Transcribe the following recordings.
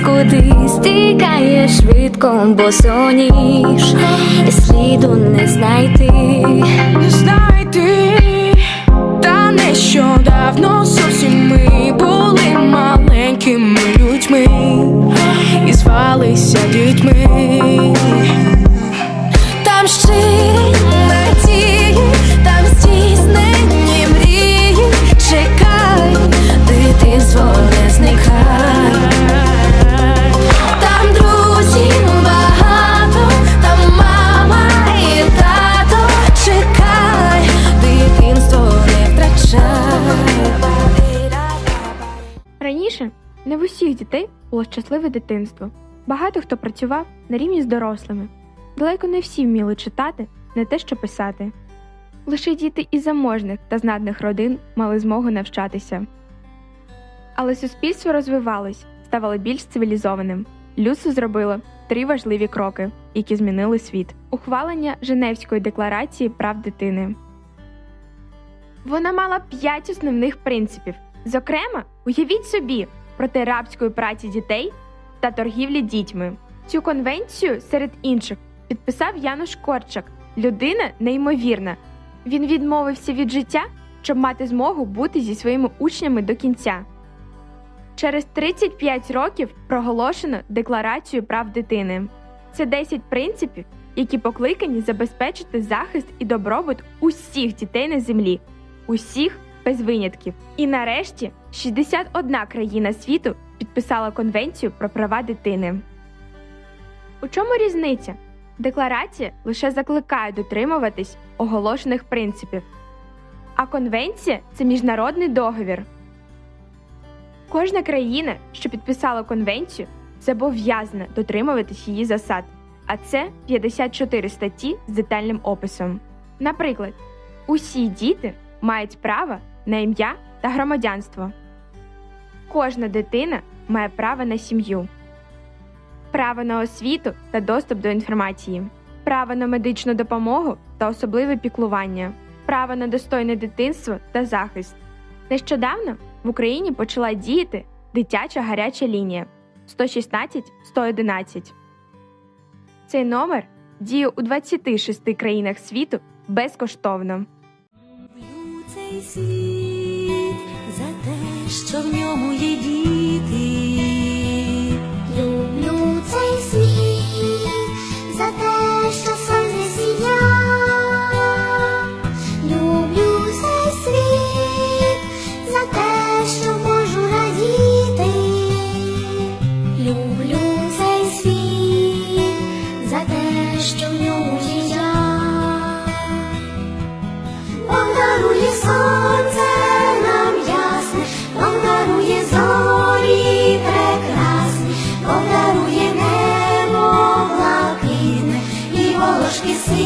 кудись тікає швидко, бо соніж і сліду не знайти, не в усіх дітей було щасливе дитинство. Багато хто працював на рівні з дорослими. Далеко не всі вміли читати, не те, що писати. Лише діти із заможних та знатних родин мали змогу навчатися. Але суспільство розвивалось, ставало більш цивілізованим. Людство зробило три важливі кроки, які змінили світ: ухвалення Женевської декларації прав дитини. Вона мала п'ять основних принципів. Зокрема, уявіть собі проти рабської праці дітей та торгівлі дітьми. Цю конвенцію серед інших підписав Януш Корчак, людина неймовірна. Він відмовився від життя, щоб мати змогу бути зі своїми учнями до кінця. Через 35 років проголошено Декларацію прав дитини. Це 10 принципів, які покликані забезпечити захист і добробут усіх дітей на землі, усіх без винятків. І нарешті 61 країна світу підписала Конвенцію про права дитини. У чому різниця? Декларація лише закликає дотримуватись оголошених принципів, а конвенція це міжнародний договір. Кожна країна, що підписала конвенцію, зобов'язана дотримуватись її засад, а це 54 статті з детальним описом. Наприклад, усі діти мають право на ім'я та громадянство. Кожна дитина має право на сім'ю, право на освіту та доступ до інформації, право на медичну допомогу та особливе піклування, право на достойне дитинство та захист. Нещодавно в Україні почала діяти дитяча гаряча лінія 116 111. Цей номер діє у 26 країнах світу безкоштовно. Цей світ за те, що в ньому є діти.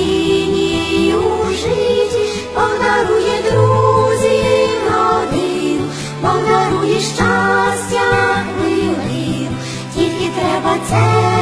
Волошки у житті, подарує друзів родину, подарує щастя хвилину, тільки треба це